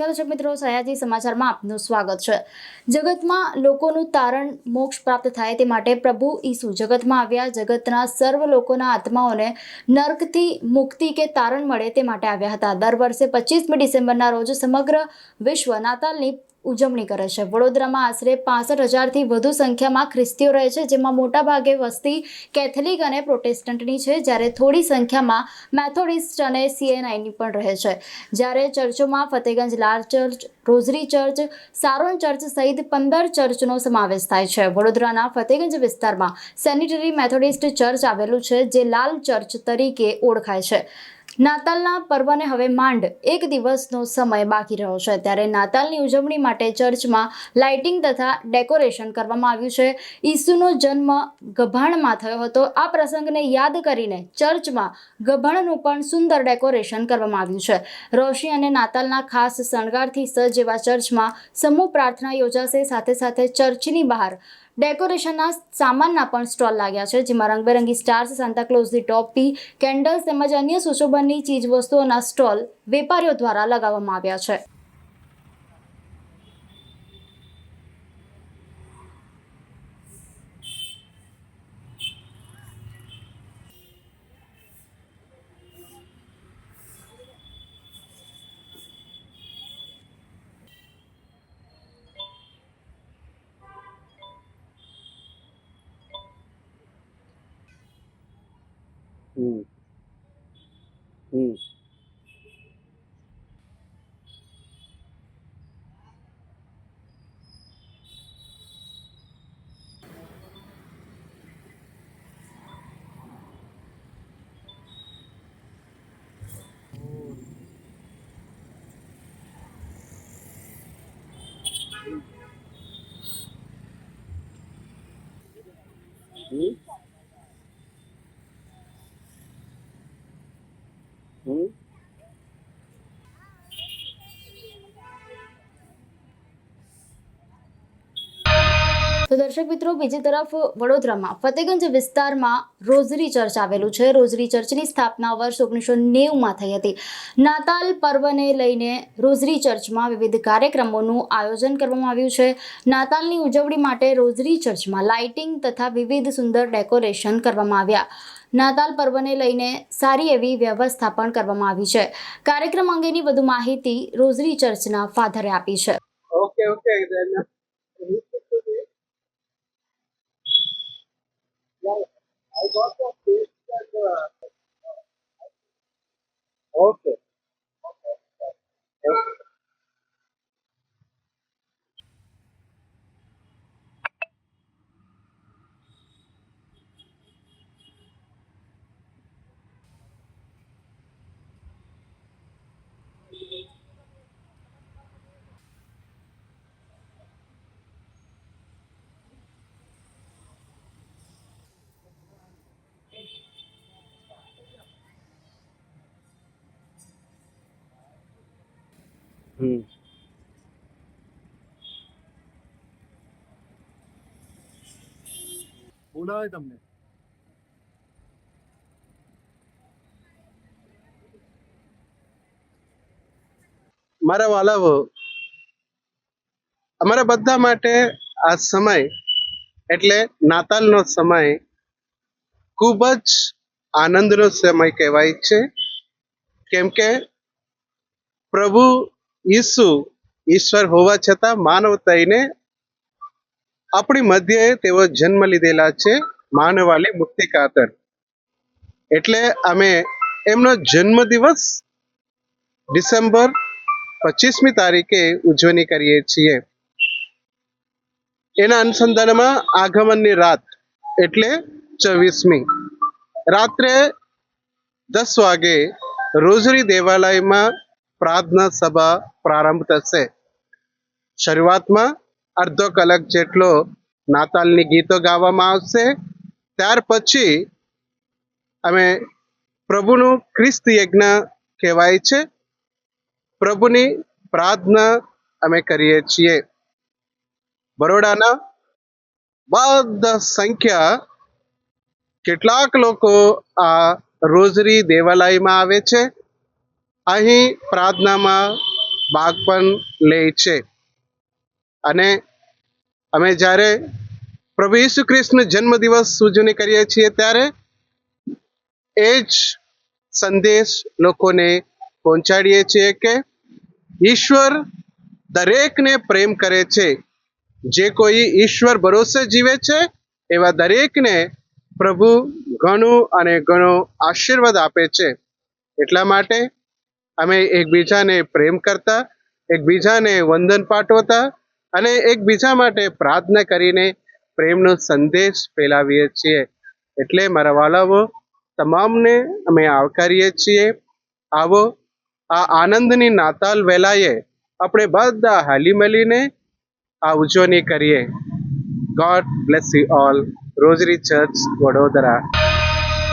નમસ્કાર દર્શક મિત્રો, સયાજી સમાચારમાં આપનું સ્વાગત છે. જગતમાં લોકોનું તારણ મોક્ષ પ્રાપ્ત થાય તે માટે પ્રભુ ઈસુ જગતમાં આવ્યા. જગતના સર્વ લોકોના આત્માઓને નર્કથી મુક્તિ કે તારણ મળે તે માટે આવ્યા હતા. દર વર્ષે પચીસમી ડિસેમ્બરના રોજ સમગ્ર વિશ્વ નાતાલની ઉજવણી કરે છે. વડોદરામાં આશરે પાસઠ હજારથી વધુ સંખ્યામાં ખ્રિસ્તીઓ રહે છે, જેમાં મોટાભાગે વસ્તી કેથલિક અને પ્રોટેસ્ટન્ટની છે, જ્યારે થોડી સંખ્યામાં મેથોડિસ્ટ અને સીએનઆઈની પણ રહે છે. જ્યારે ચર્ચોમાં ફતેગંજ લાલ church, rosary church Sharon church સહિત પંદર ચર્ચનો સમાવેશ થાય છે. વડોદરાના ફતેગંજ વિસ્તારમાં સેનિટરી મેથોડિસ્ટ ચર્ચ આવેલું છે, જે લાલ ચર્ચ તરીકે ઓળખાય છે. નાતાલના પર્વને હવે માંડ એક દિવસનો સમય બાકી રહ્યો છે. ત્યારે નાતાલની ઉજવણી માટે ચર્ચમાં લાઇટિંગ તથા ડેકોરેશન કરવામાં આવ્યું છે. ઈસુનો જન્મ ગભાણમાં થયો હતો. આ પ્રસંગને યાદ કરીને ચર્ચમાં ગભાણનું પણ સુંદર ડેકોરેશન કરવામાં આવ્યું છે. રોશની અને નાતાલના ખાસ શણગારથી સજ્જ એવા ચર્ચમાં સમૂહ પ્રાર્થના યોજાશે. સાથે સાથે ચર્ચની બહાર ડેકોરેશનના સામાનના પણ સ્ટોલ લાગ્યા છે, જેમાં રંગબેરંગી સ્ટાર્સ સાન્તાક્લોઝની ટોપી, કેન્ડલ્સ તેમજ અન્ય સુશોભનની ચીજવસ્તુઓના સ્ટોલ વેપારીઓ દ્વારા લગાવવામાં આવ્યા છે. હમ હમ હમ તો દર્શક મિત્રો, બીજી તરફ વડોદરામાં, ફતેગંજ વિસ્તારમાં રોઝરી ચર્ચ આવેલું છે. રોઝરી ચર્ચની સ્થાપના વર્ષ ઓગણીસો નેવુંમાં થઈ હતી. નાતાલ પર્વને લઈને રોઝરી ચર્ચમાં વિવિધ કાર્યક્રમોનું આયોજન કરવામાં આવ્યું છે. નાતાલની ઉજવણી માટે રોઝરી ચર્ચમાં લાઇટિંગ તથા વિવિધ સુંદર ડેકોરેશન કરવામાં આવ્યા. નાતાલ પર્વને લઈને સારી એવી વ્યવસ્થા પણ કરવામાં આવી છે. કાર્યક્રમ અંગેની વધુ માહિતી રોઝરી ચર્ચના ફાધરે આપી છે. Okay okay uh, I hmm. બોલાવે તમને. મારા વાલાઓ અમારા બધા માટે આ સમય એટલે નાતાલનો સમય ખૂબ જ આનંદનો સમય કહેવાય છે. કેમ કે પ્રભુ ઈસુ ઈશ્વર હોવા છતાં માનવ થઈને આપણી મધ્યે તેઓ જન્મ લીધેલા છે માનવાલી મુક્તિ કાતર એટલે અમે એમનો જન્મ દિવસ ડિસેમ્બર પચીસમી તારીખે ઉજવણી કરીએ છીએ. એના અનુસંધાનમાં આગમનની રાત એટલે ચોવીસમી. રાત્રે દસ વાગે રોઝરી દેવાલયમાં પ્રાર્થના સભા પ્રારંભ થશે. શરૂઆતમાં અડધો કલાક જેટલો નાતાલની ગીતો ગાવામાં આવશે. ત્યાર પછી અમે પ્રભુનું ખ્રિસ્ત યજ્ઞ કહેવાય છે. પ્રભુની પ્રાર્થના અમે કરીએ છીએ. બરોડાના બધા સંખ્યા કેટલાક લોકો આ રોઝરી દેવાલયમાં આવે છે. અહીં પ્રાર્થનામાં ભાગ પણ લે છે. અને અમે જ્યારે પ્રભુ ઈસુ ખ્રિસ્તનો જન્મદિવસ ઉજવણી કરીએ છીએ ત્યારે એ જ સંદેશ લોકોને પહોંચાડીએ છીએ કે ઈશ્વર દરેકને પ્રેમ કરે છે. જે કોઈ ઈશ્વર ભરોસે જીવે છે, એવા દરેકને પ્રભુ ઘણું અને ઘણો આશીર્વાદ આપે છે. એટલા માટે અમે એકબીજાને પ્રેમ કરતા, એકબીજાને વંદન પાઠવતા અને એકબીજા માટે પ્રાર્થના કરીને પ્રેમનો સંદેશ ફેલાવીએ છીએ. એટલે મારા વાલાઓ, તમામને અમે આવકારીએ છીએ. આવો, આ આનંદની નાતાલ વેલાએ આપણે બધા હાલી મળીને આ ઉજવણી કરીએ. God bless you all rosary church Vadodara.